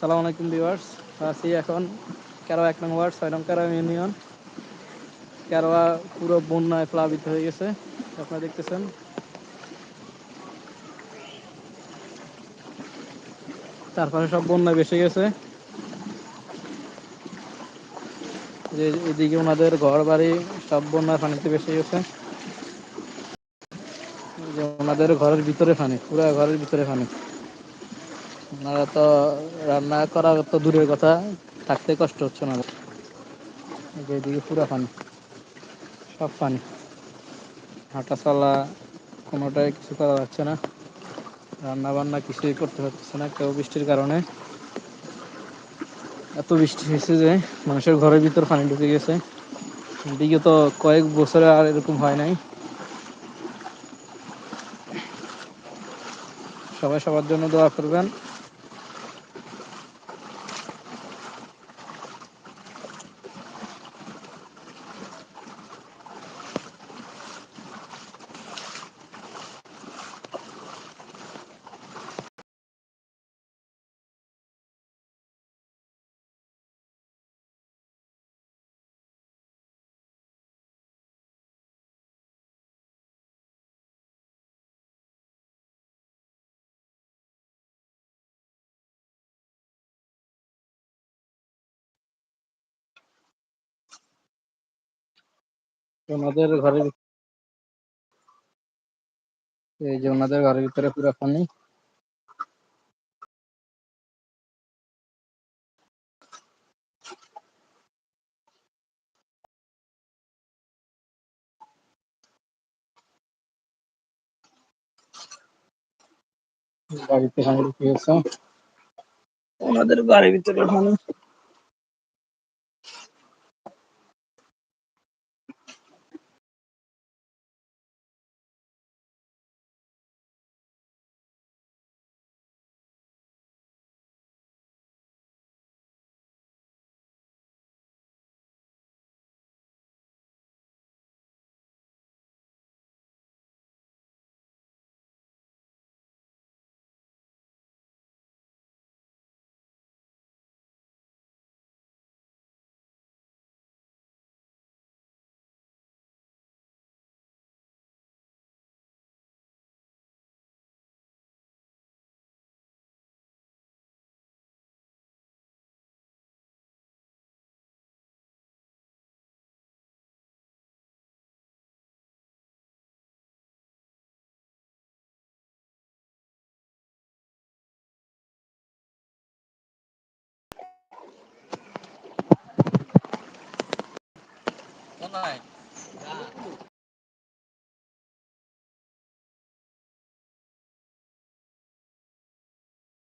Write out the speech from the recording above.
সালাম আলাইকুম ভিউয়ার্স। আছি এখন কেরোয়া এক নং ওয়ার্ড, ছয় নং কেরোয়া ইউনিয়ন। কেরোয়া পুরো বন্যায় প্লাবিত হয়ে গেছে, আপনারা দেখতেছেন। তারপরে সব বন্যা ভেসে গেছে। যে এদিকে ওনাদের ঘর বাড়ি সব বন্যার পানিতে ভেসে গেছে। যে ওনাদের ঘরের ভিতরে পানি, পুরো ঘরের ভিতরে পানি। ওনারা তো রান্না করা তো দূরের কথা, থাকতে কষ্ট হচ্ছে না। যে এদিকে পুরো পানি, সব পানি। হাঁটা চলা কোনোটাই কিছু করা যাচ্ছে না। রান্না বান্না কিছুই করতে পারতেছে না কেউ বৃষ্টির কারণে। এত বৃষ্টি হয়েছে যে মানুষের ঘরের ভিতর পানি ঢুকে গেছে। বিগত কয়েক বছরে আর এরকম হয় নাই। সবাই সবার জন্য দোয়া করবেন। ওনাদের ঘরের এই যে ওনাদের ঘরের ভিতরে পুরো পানি। বাড়িতে ঢুকে গেছে ওনাদের বাড়ির ভিতরে পানি। ない。